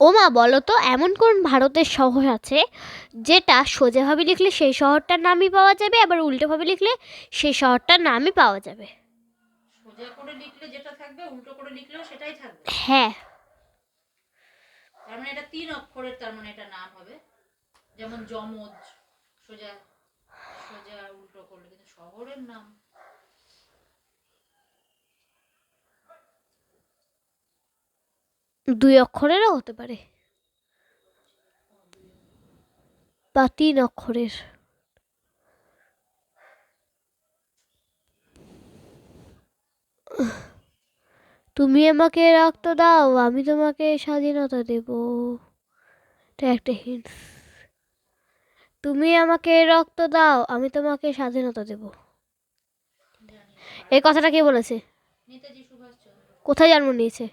ও মা বলো তো এমন কোন ভারতের শহর আছে যেটা সোজাভাবে লিখলে সেই শহরটার নামই পাওয়া যাবে আবার উল্টোভাবে লিখলে সেই শহরটার নামই পাওয়া যাবে? সোজা করে লিখলে যেটা থাকবে উল্টো করে লিখলেও সেটাই থাকবে? হ্যাঁ। তার মানে এটা তিন অক্ষরের তার মানে এটা নাম হবে। যেমন যমজ সোজা সোজা উল্টো করলে কিন্তু শহরের নাম। দুই অক্ষরেরও হতে পারে। বা তিন অক্ষরের। তুমি আমাকে রক্ত দাও আমি তোমাকে স্বাধীনতা দেব। এটা একটা হিন্ট তুমি আমাকে রক্ত দাও আমি তোমাকে স্বাধীনতা দেব। এই কথাটা কে বলেছে? কোথায় জন্ম নিয়েছে?